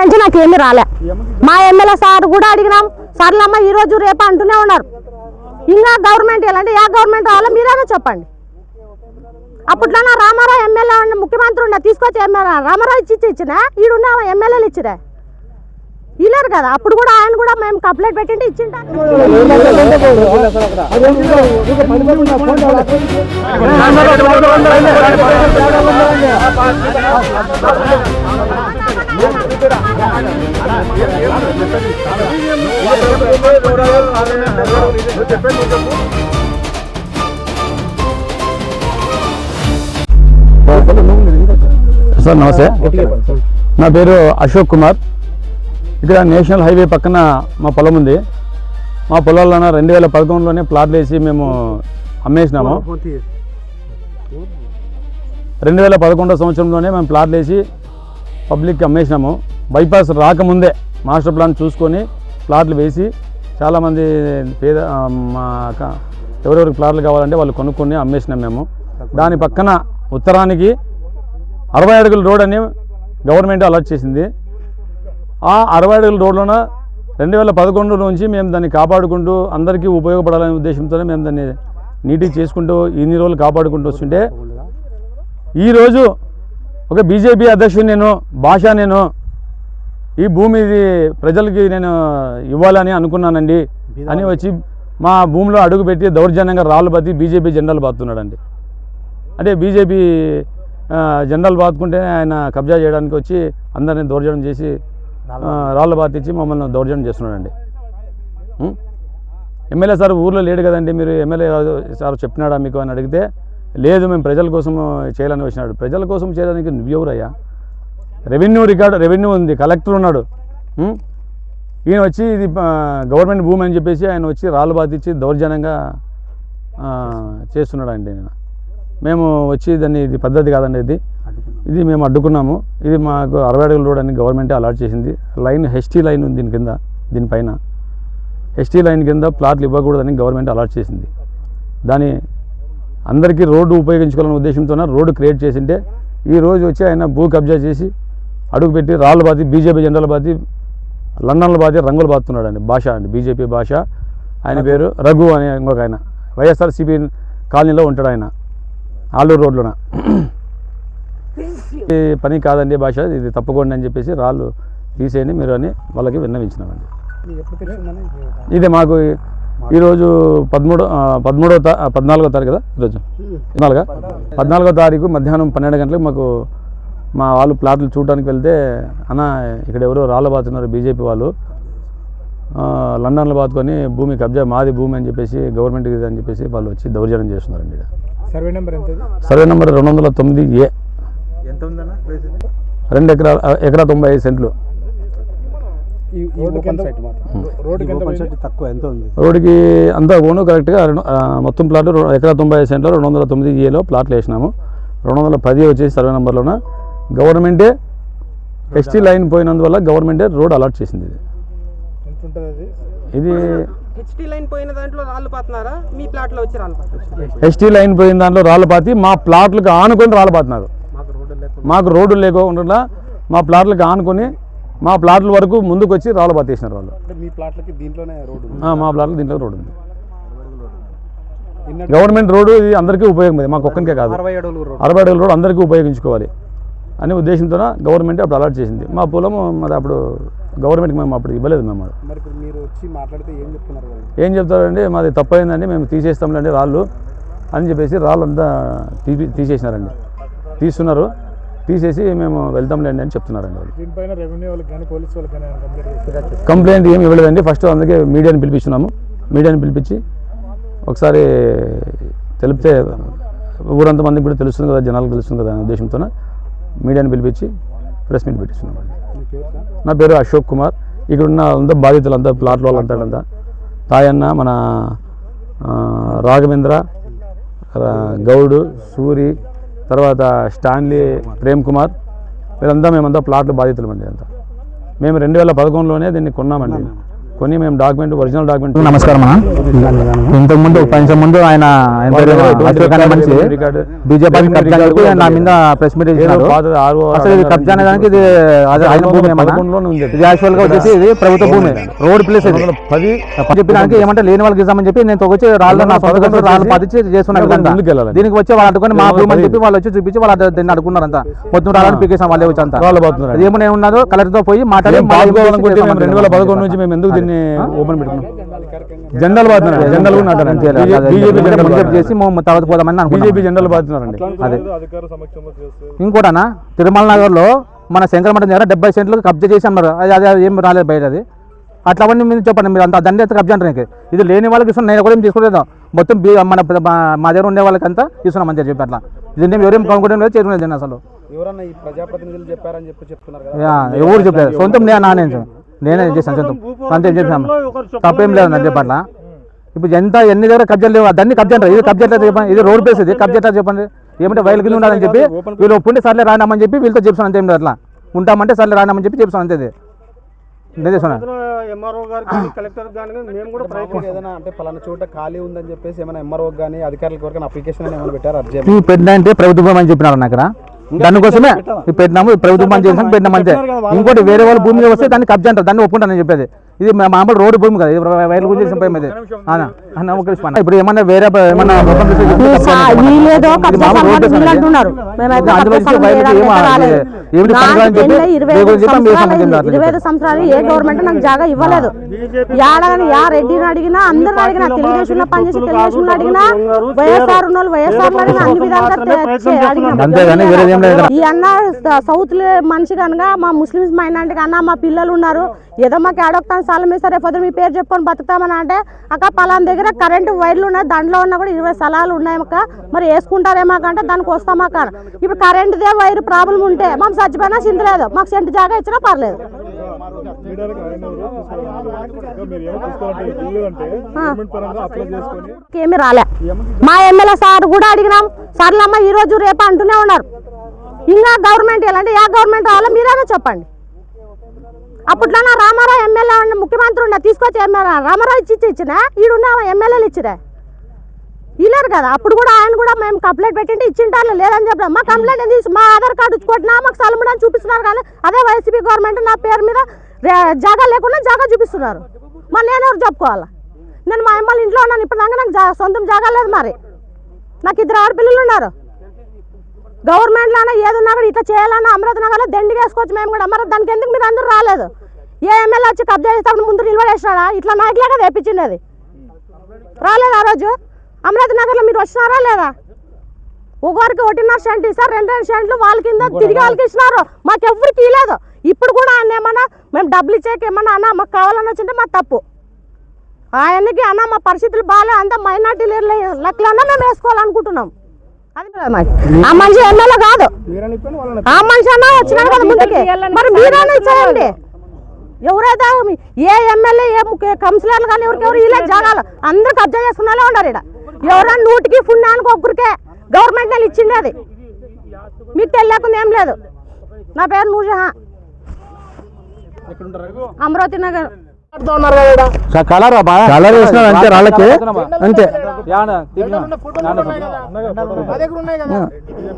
నుంచి నాకేమీ రాలే. మా ఎమ్మెల్యే సార్ కూడా అడిగినాం. సర్లమ్మ ఈ రోజు రేపు అంటూనే ఉన్నారు. ఇంకా గవర్నమెంట్ ఎలాంటి ఏ గవర్నమెంట్ రావాలో మీరేనా చెప్పండి. అప్పట్లో నా రామారావు ఎమ్మెల్యే ఉన్న ముఖ్యమంత్రి ఉండే తీసుకొచ్చి ఎమ్మెల్యే రామారావు ఇచ్చి ఇచ్చిన? ఈడున్న ఎమ్మెల్యేలు ఇచ్చిరే. ఇలేరు కదా? అప్పుడు కూడా ఆయన కూడా మేము కంప్లైంట్ పెట్టింటే ఇచ్చింటారు సార్ నమస్తే. నా పేరు అశోక్ కుమార్. ఇక్కడ నేషనల్ హైవే పక్కన మా పొలం ఉంది. మా పొలాల్లో రెండు వేల పదకొండులోనే ప్లాట్లు వేసి మేము అమ్మేసినాము. రెండు వేల పదకొండో సంవత్సరంలోనే మేము ప్లాట్లు వేసి పబ్లిక్కి అమ్మేసినాము. బైపాస్ రాకముందే మాస్టర్ ప్లాన్ చూసుకొని ప్లాట్లు వేసి చాలామంది పేద మా ఎవరెవరికి ప్లాట్లు కావాలంటే వాళ్ళు కొనుక్కొని అమ్మేసినాం మేము. దాని పక్కన ఉత్తరానికి అరవై అడుగుల రోడ్ అని గవర్నమెంట్ అలర్ట్ చేసింది. ఆ అరవై అడుగుల రోడ్లోన రెండు వేల పదకొండు నుంచి మేము దాన్ని కాపాడుకుంటూ అందరికీ ఉపయోగపడాలనే ఉద్దేశంతోనే మేము దాన్ని నీట్గా చేసుకుంటూ ఇన్ని రోజులు కాపాడుకుంటూ వస్తుంటే ఈరోజు ఒక బీజేపీ అధ్యక్షుడు నేను భాష నేను ఈ భూమి ప్రజలకి నేను ఇవ్వాలని అనుకున్నానండి. అని వచ్చి మా భూమిలో అడుగుపెట్టి దౌర్జన్యంగా రాళ్ళు బతి బీజేపీ జెండాలు బాతున్నాడండి అంటే బీజేపీ జెండాలు బాతుకుంటే ఆయన కబ్జా చేయడానికి వచ్చి అందరిని దౌర్జన్యం చేసి రాళ్ళు బాతిచ్చి. మమ్మల్ని దౌర్జన్యం చేస్తున్నాడండి? ఎమ్మెల్యే సార్ ఊర్లో లేడు కదండి. మీరు ఎమ్మెల్యే సార్ చెప్పినాడా మీకు అని అడిగితే లేదు మేము ప్రజల కోసం చేయాలని వచ్చినాడు. ప్రజల కోసం చేయడానికి నువ్వెవరయ్యా రెవెన్యూ రికార్డు రెవెన్యూ ఉంది కలెక్టర్ ఉన్నాడు? ఈయన వచ్చి ఇది గవర్నమెంట్ భూమి అని చెప్పేసి ఆయన వచ్చి రాళ్ళు బాతిచ్చి దౌర్జన్యంగా ఆ, చేస్తున్నాడండి నేను మేము వచ్చి దాన్ని ఇది పద్ధతి కాదండి ఇది. ఇది మేము అడ్డుకున్నాము. ఇది మాకు అరవై అడుగుల రోడ్ అని గవర్నమెంటే అలాట్ చేసింది. లైన్ హెచ్టీ లైన్ ఉంది దీని కింద దీనిపైన హెచ్టీ లైన్ కింద ప్లాట్లు ఇవ్వకూడదని గవర్నమెంట్ అలాట్ చేసింది. దాని అందరికీ రోడ్డు ఉపయోగించుకోవాలనే ఉద్దేశంతోనే రోడ్డు క్రియేట్ చేసింటే ఈ రోజు వచ్చి ఆయన భూ కబ్జా చేసి అడుగు పెట్టి రాళ్ళు బాతి బీజేపీ జెండాలు బాతి లండన్లో బాతి రంగులు బాతున్నాడు అండి భాష అండి. బీజేపీ భాష. ఆయన పేరు రఘు అనే ఇంకొక ఆయన. వైఎస్ఆర్సీపీ కాలనీలో ఉంటాడు ఆయన. ఆలూరు రోడ్లోన ఈ పని కాదండి భాష. ఇది తప్పకుండా అని చెప్పేసి రాళ్ళు తీసేయండి మీరు అని వాళ్ళకి విన్నవించినామండి. ఇది మాకు ఈరోజు పదమూడు పదమూడో తా పద్నాలుగో తారీఖు కదా ఈరోజు పద్నాలుగా పద్నాలుగో తారీఖు మధ్యాహ్నం పన్నెండు గంటలకు మాకు మా వాళ్ళు ప్లాట్లు చూడడానికి వెళ్తే అన్న ఇక్కడ ఎవరో రాళ్ళు బాతున్నారు బీజేపీ వాళ్ళు ఆ, లండన్లో బాతుకొని భూమి కబ్జా మాది భూమి అని చెప్పేసి గవర్నమెంట్ ఇది అని చెప్పేసి వాళ్ళు వచ్చి దౌర్జన్యం చేస్తున్నారండి. Survey number? సర్వే నెంబర్ రెండు వందల తొమ్మిది ఏ? రెండు ఎకరా ఎకరా తొంభై ఐదు సెంట్లు ఈ ఈ ఓపెన్ సైట్ మాత్రం రోడ్డుకి ఎంత పోయింది? తక్కువ ఎంత ఉంది? రోడ్డుకి అంతా ఓను కరెక్ట్గా మొత్తం ప్లాట్లు రెండు- ఎకరా తొంభై ఐదు సెంట్లో రెండు వందల తొమ్మిది ఏలో ప్లాట్లు వేసినాము. రెండు వందల పది వచ్చేసి సర్వే నెంబర్లోన గవర్నమెంటే ఎస్టీ లైన్ పోయినందువల్ల గవర్నమెంటే రోడ్ అలాట్ చేసింది ఇది. ఎంత ఉంటుంది అది? ఇది హెచ్టీ లైన్ పోయిన దాంట్లో రాళ్ళు పాతున్నారా? మీ ప్లాట్లో వచ్చి రాళ్ళు పాతున్నారు? ఎస్టీ లైన్ పోయిన దాంట్లో రాళ్ళు పాతి మా ప్లాట్లకు ఆనుకొని రాళ్ళు పాతున్నారు. మాకు రోడ్డు లేకుండా మాకు రోడ్డు లేకుండా మా ప్లాట్లకు ఆనుకొని మా ప్లాట్ల వరకు ముందుకు వచ్చి రాళ్ళు పాతేసినారు వాళ్ళు. మీ ప్లాట్లకి దీంట్లోనే రోడ్డు ఉంది. ఆ, మా ప్లాట్లకు దీంట్లో రోడ్డు ఉంది. గవర్నమెంట్ రోడ్డు ఇది అందరికీ ఉపయోగం మాకు ఒక్కరికే కాదు. అరవై అడుగులు రోడ్డు అందరికీ ఉపయోగించుకోవాలి అనే ఉద్దేశంతో గవర్నమెంట్ అప్పుడు అలాట్ చేసింది. మా పొలం మరి అప్పుడు గవర్నమెంట్కి మేము అప్పుడు ఇవ్వలేదు మేము. మరి వచ్చి మాట్లాడితే ఏం చెప్తున్నారు వాళ్ళు? ఏం చెప్తారండి మాది తప్పైందండి మేము తీసేస్తాంలేండి రాళ్ళు అని చెప్పేసి రాళ్ళు అంతా తీసేసినారండి. తీస్తున్నారు. తీసేసి మేము వెళ్తాంలేండి అని చెప్తున్నారండి వాళ్ళు. కంప్లీట్ ఏమి ఇవ్వలేదండి. ఫస్ట్ అందుకే మీడియాని పిలిపించున్నాము మీడియాని పిలిపించి ఒకసారి తెలిపితే ఊరంత మందికి కూడా తెలుస్తుంది కదా జనాలకు తెలుస్తుంది కదా అనే ఉద్దేశంతో మీడియాని పిలిపించి ప్రెస్ మీట్ సార్? నా పేరు అశోక్ కుమార్. ఇక్కడ ఉన్న అంతా బాధితులంతా ప్లాట్లో వాళ్ళంతా. అంతా తాయన్న మన రాఘవేంద్ర గౌడు సూరి తర్వాత స్టాన్లీ ప్రేమ్ కుమార్ వీళ్ళంతా మేమంతా ప్లాట్లు బాధితులమండి అంతా. మేము రెండు వేల పదకొండులోనే దీన్ని కొన్నామండి. కొని మేము డాక్యుమెంట్ ఒరిజినల్ డాక్యుమెంట్ నమస్కారం అన్న. ఇంతకు ముందు కొంచెం ముందు ఆయన బీజేపీ నా మీద ప్రెస్ మీట్ అసలు ఇది కబ్జా అనే దానికి ఇది ఆయన భూమి ఇది యాక్చువల్గా వచ్చేసి ఇది ప్రభుత్వ భూమి. రోడ్ ప్లేస్ ఇది. పది చెప్పి దానికి ఏమంటే లేని వాళ్ళకి ఇస్తామని చెప్పి నేను తొగొచ్చి రాళ్ళు నా సొంత రాళ్ళు పదిచ్చి వెళ్ళాలి. దీనికి వచ్చి వాళ్ళు అడ్డుకొని మా భూమి అని చెప్పి వాళ్ళు వచ్చి చూపించి వాళ్ళు దీన్ని అడుగున్నారు అంతా మొత్తం రాళ్ళని పీకేసాం వాళ్ళే వచ్చి అంతా. అది ఏమన్నా ఉన్నదో కలెక్టర్తో పోయి మాట్లాడి రెండు వేల పదకొండు నుంచి మేము ఎందుకు దీన్ని ఓపెన్ పెట్టుకున్నాం జెండల్ బాగుతున్నారు జెండల్ కూడా నాటారండి బీజేపీ జెండల్ చేసి తర్వాత పోదామని బీజేపీ జెండల్ బాగుతున్నారండి అదే. ఇంకోటనా తిరుమల నగర్లో మన శంకరమఠం దగ్గర డెబ్బై సెంట్లు కబ్జా చేసి అన్నారు. అది అది ఏం రాలేదు బయట అది. అట్లా అవన్నీ మీరు చెప్పండి. మీరు అంత దండ అయితే కబ్జా అంటారు. ఇది లేని వాళ్ళకి ఇస్తున్నాం. నేను కూడా ఏం తీసుకోలేదు మొత్తం మన మా- దగ్గర ఉండే వాళ్ళకంతా ఇస్తున్నాం మంచిగా చెప్పి అట్లా. ఇది ఎవరేం కనుక్కోవడం లేదు చేసుకునేది అసలు. ఎవరన్నా ఈ ప్రజాప్రతినిధులు చెప్పారని చెప్పి చెప్తున్నారు ఎవరు చెప్పలేదు సొంతం నేను నానే నేనే చేశాను సొంతం అంతే ఏం చేశాను. తప్పేం లేదు అని చెప్పి అట్లా ఇప్పుడు ఎంత ఎన్ని దగ్గర కబ్జాలు లేవు? దాన్ని కబ్జా అంటారు. ఇది కబ్జా చెప్పండి? ఇది రోడ్ ప్లేస్ ఇది. కబ్జా చెప్పండి? ఏమంటే వైల్ కింద ఉండాలని చెప్పి వీళ్ళు ఒప్పుంటే సర్లే రానామని చెప్పి వీళ్ళతో చెప్తాను అంతే లేదు అట్లా. ఉంటామంటే సర్లే రానామని చెప్పి చెప్తాను అంతే ఎంఆర్ఓ కలెక్టర్ మేము కూడా ఏదైనా అంటే పలానా చోట ఖాళీ ఉందని చెప్పేసి ఏమైనా ఎంఆర్ఓ కానీ అధికారులకు అప్లికేషన్ ఏమైనా పెట్టారు? అర్జీ ఈ పెట్టిన అంటే ప్రభుత్వం అని చెప్పినారు నాకు ఇక్కడ దానికోసమే పెట్టినాము ప్రభుత్వం అని చేసాం పెట్టినాం అంతే. ఇంకోటి వేరే వాళ్ళ భూమి వస్తే దాన్ని కబ్జా అంటారు. దాన్ని ఒప్పుకుంటానని చెప్పేది. ఇది మా- మామూలు రోడ్డు భూమి కదా ఇది వైర్ల గురించి ఇది? అన్న ఒక అన్న. ఇప్పుడు ఏమన్నా వేరే ఏమన్నా ఇరవై ఐదు సంవత్సరాలు ఏ గవర్నమెంట్ నాకు జాగా ఇవ్వలేదు. యాడని యా రెడ్డిని అడిగినా అందరిని అడిగినా తెలుగుదేశంలో పనిచేసి తెలుగుదేశంలో అడిగినా వైఎస్ఆర్ ఉన్న వాళ్ళు వైఎస్ఆర్ అడిగినా అన్ని విధాలుగా. ఈ అన్న సౌత్లో మనిషి కనుక మా ముస్లిమ్స్ మైనార్టీ అన్న మా పిల్లలు ఉన్నారు. ఏదో మాకు ఏడొక్తాను స్థలం సరే పొద్దున మీ పేరు చెప్పుకొని బతుకుతామని అంటే అక్క పలానా దగ్గర కరెంటు వైర్లు ఉన్నాయి దాంట్లో ఉన్న కూడా ఇరవై స్థలాలు ఉన్నాయి అక్క మరి వేసుకుంటారేమో అంటే దానికి వస్తామాక ఇప్పుడు కరెంటుదే వైర్ ప్రాబ్లం ఉంటే మాకు చచ్చిపోయినా చింతలేదు మాకు సెంటు జాగా ఇచ్చినా పర్లేదు. ఏమి రాలే. మా ఎమ్మెల్యే సార్ కూడా అడిగినాం. సార్లమ్మ ఈ రోజు రేపు అంటూనే ఉన్నారు. ఇంకా గవర్నమెంట్ ఎలాంటి యా గవర్నమెంట్ రావాలో మీరైనా చెప్పండి. అప్పట్లో నా రామారావు ఎమ్మెల్యే ఉన్న ముఖ్యమంత్రి ఉన్న తీసుకొచ్చి ఎమ్మెల్యే రామారావు ఇచ్చి ఇచ్చిన? ఈడున్న ఎమ్మెల్యేలు ఇచ్చిరే. ఇల్లేరు కదా? అప్పుడు కూడా ఆయన కూడా మేము కంప్లైంట్ పెట్టింటే ఇచ్చింటారు లేదని చెప్పడం మా కంప్లైంట్ తీసి మా ఆధార్ కార్డు ఇచ్చుకుంటున్నా మాకు సలముడు అని చూపిస్తున్నారు కానీ అదే వైసీపీ గవర్నమెంట్ నా పేరు మీద జాగా లేకుండా జాగా చూపిస్తున్నారు. మరి నేను ఎవరు చెప్పుకోవాలా? నేను మా అమ్మాళ్ళ ఇంట్లో ఉన్నాను. ఇప్పుడు దాకా నాకు సొంతం జాగా లేదు మరి. నాకు ఇద్దరు ఆడపిల్లలు ఉన్నారు. గవర్నమెంట్లోనే ఏది ఉన్నా కూడా ఇట్లా చేయాలన్నా అమరావతి నగర్లో దండిగా వేసుకోవచ్చు మేము కూడా. మరి దానికి ఎందుకు మీరు అందరూ రాలేదు? ఏ ఎమ్మెల్యే వచ్చి కబ్జా చేసేటప్పుడు ముందు నిలబడేసినాడా ఇట్లా నాయకులే కదా వేపించింది రాలేదు ఆ రోజు? అమరావతి నగర్లో మీరు వచ్చినారా లేదా? ఒకరికి ఒకటిన్నర సెంట్ ఇస్తారు రెండు రెండు సెంట్లు వాళ్ళ కింద తిరిగి వాళ్ళకి ఇచ్చినారు మాకు ఎవరికి ఇవ్వలేదు ఇప్పుడు కూడా ఆయన ఏమన్నా మేము డబ్బులు ఇచ్చాక ఏమన్నా అన్న మాకు కావాలని వచ్చింటే మా తప్పు. ఆయనకి అన్న మా పరిస్థితులు బాగాలే అంతా మైనార్టీ లెక్కలన్నా మేము వేసుకోవాలనుకుంటున్నాం. ఆ మనిషి ఎమ్మెల్యే కాదు. ఆ మనిషి అన్న వచ్చినాడు కదా ముందుకి. మరి మీరైనా ఇచ్చేయండి ఎవరైతే ఏ ఎమ్మెల్యే ఏ కౌన్సిలర్లు కానీ ఎవరికి ఎవరు ఇలా జాగాలు? అందరూ కబ్జా చేసుకునే ఉన్నారు ఇక్కడ ఎవరైనా నూటికి పుణ్యానికి ఒక్కరికే గవర్నమెంట్ నెల ఇచ్చింది అది. మీకు తెలియకుండా ఏం లేదు. నా పేరు నూర్జహా అమరావతి నగర్. కలర్ కలర్ వేసినారు అంతే రాళ్ళకి. అంతే.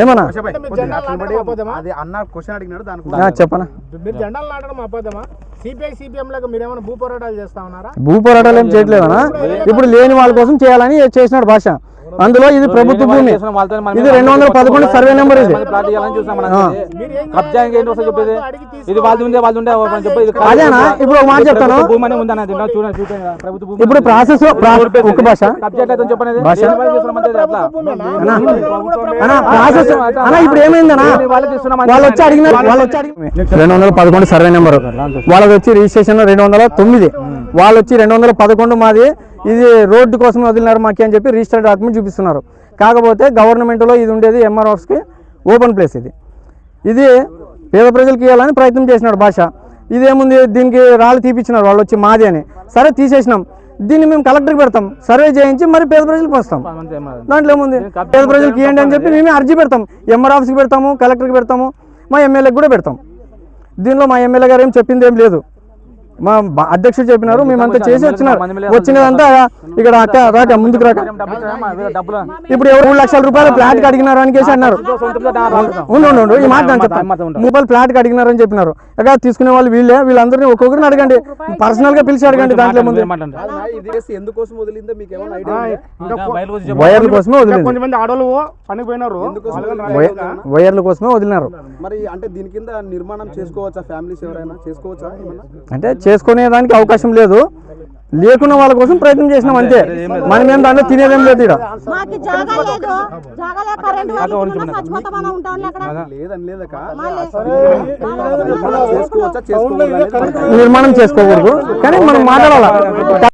ఏమన్నా? అది అన్న క్వశ్చన్ అడిగినాడు దానికి ఆ, చెప్పనా? మీరు జెండాలు నాటడం అబద్ధమా సిపిఐ సిపిఎం లాగా మీరేమైనా భూ పోరాటాలు చేస్తా ఉన్నారా? భూ పోరాటాలు ఏం చేయట్లేదనా? ఇప్పుడు లేని వాళ్ళ కోసం చేయాలని చేసినాడు భాష. అందులో ఇది ప్రభుత్వ భూమి. ఇది రెండు వందల పదకొండు సర్వే నెంబర్ ఇది. అదేనా ఇప్పుడు ఒక మాట చెప్తాను. ఇప్పుడు ప్రాసెస్ ఒక్క భాష. ప్రాసెస్ అన్నా ఇప్పుడు ఏమైందన్నా వాళ్ళకి ఇస్తున్నాం వాళ్ళు వచ్చి అడిగిన వాళ్ళు వచ్చి అడిగిన రెండు వందల పదకొండు సర్వే నెంబర్. వాళ్ళది వచ్చి రిజిస్ట్రేషన్ రెండు వందల తొమ్మిది వాళ్ళు వచ్చి రెండు వందల పదకొండు మాది ఇది రోడ్డు కోసం వదిలినారు మాకి అని చెప్పి రిజిస్టర్డ్ డాక్యుమెంట్ చూపిస్తున్నారు. కాకపోతే గవర్నమెంట్లో ఇది ఉండేది ఎంఆర్ ఆఫీస్కి ఓపెన్ ప్లేస్ ఇది. ఇది పేద ప్రజలకు ఇవ్వాలని ప్రయత్నం చేసినాడు భాష. ఇదేముంది దీనికి రాళ్ళు తీపిచ్చినారు వాళ్ళు వచ్చి మాది అని. సరే తీసేసినాం. దీన్ని మేము కలెక్టర్కి పెడతాం. సర్వే చేయించి మరి పేద ప్రజలకు వస్తాం దాంట్లో ఏముంది? పేద ప్రజలకు ఇవ్వండి అని చెప్పి మేమే అర్జీ పెడతాం. ఎంఆర్ ఆఫీస్కి పెడతాము కలెక్టర్కి పెడతాము మా ఎమ్మెల్యేకి కూడా పెడతాం. దీనిలో మా ఎమ్మెల్యే గారు ఏం చెప్పింది ఏం లేదు. మా అధ్యక్షుడు చెప్పినారు మేమంతా చేసి వచ్చినారు. వచ్చినదంతా ఇక్కడ అక్క రాక ముందుకు రాక. డబ్బులు. ఇప్పుడు ఎవరు మూడు లక్షల రూపాయలు ఫ్లాట్ అడిగినారు అని కేసి అన్నారు. ఉండు ఈ మాట రూపాయలు ఫ్లాట్ అడిగినారని చెప్పినారు. అక్కడ తీసుకునే వాళ్ళు వీళ్ళే వీళ్ళందరినీ ఒక్కొక్కరిని అడగండి. పర్సనల్గా పిలిచి అడగండి దాంట్లో ముందు? వైర్ల కోసమే వదిలింది. కొంతమంది తెలుసా? వైర్ల కోసమే వదిలినారు. మరి అంటే దీని కింద నిర్మాణం చేసుకోవచ్చా? ఫ్యామిలీస్ ఎవరైనా చేసుకోవచ్చా? ఏమన్నా? అంటే చేసుకునే దానికి అవకాశం లేదు. లేకున్న వాళ్ళ కోసం ప్రయత్నం చేసినాం అంతే. మనం ఏం దాంట్లో తినేదేం లేదు ఇక్కడ నిర్మాణం చేసుకోకూడదు. కానీ మనం మాట్లాడాలి?